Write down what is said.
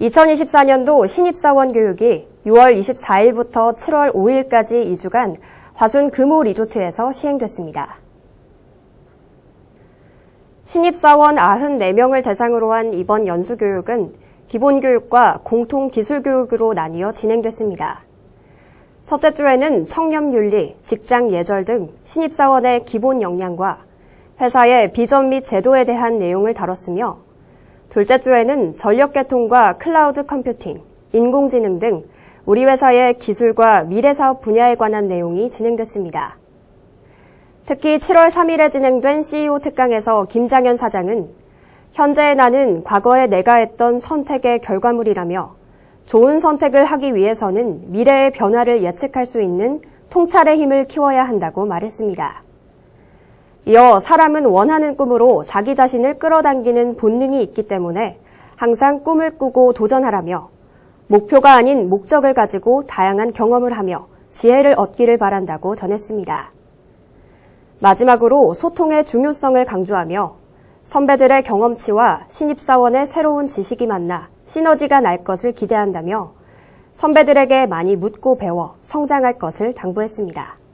2024년도 신입사원 교육이 6월 24일부터 7월 5일까지 2주간 화순 금호 리조트에서 시행됐습니다. 신입사원 94명을 대상으로 한 이번 연수교육은 기본교육과 공통기술교육으로 나뉘어 진행됐습니다. 첫째 주에는 청렴윤리, 직장 예절 등 신입사원의 기본 역량과 회사의 비전 및 제도에 대한 내용을 다뤘으며 둘째 주에는 전력계통과 클라우드 컴퓨팅, 인공지능 등 우리 회사의 기술과 미래 사업 분야에 관한 내용이 진행됐습니다. 특히 7월 3일에 진행된 CEO 특강에서 김장현 사장은 현재의 나는 과거에 내가 했던 선택의 결과물이라며 좋은 선택을 하기 위해서는 미래의 변화를 예측할 수 있는 통찰의 힘을 키워야 한다고 말했습니다. 이어 사람은 원하는 꿈으로 자기 자신을 끌어당기는 본능이 있기 때문에 항상 꿈을 꾸고 도전하라며 목표가 아닌 목적을 가지고 다양한 경험을 하며 지혜를 얻기를 바란다고 전했습니다. 마지막으로 소통의 중요성을 강조하며 선배들의 경험치와 신입사원의 새로운 지식이 만나 시너지가 날 것을 기대한다며 선배들에게 많이 묻고 배워 성장할 것을 당부했습니다.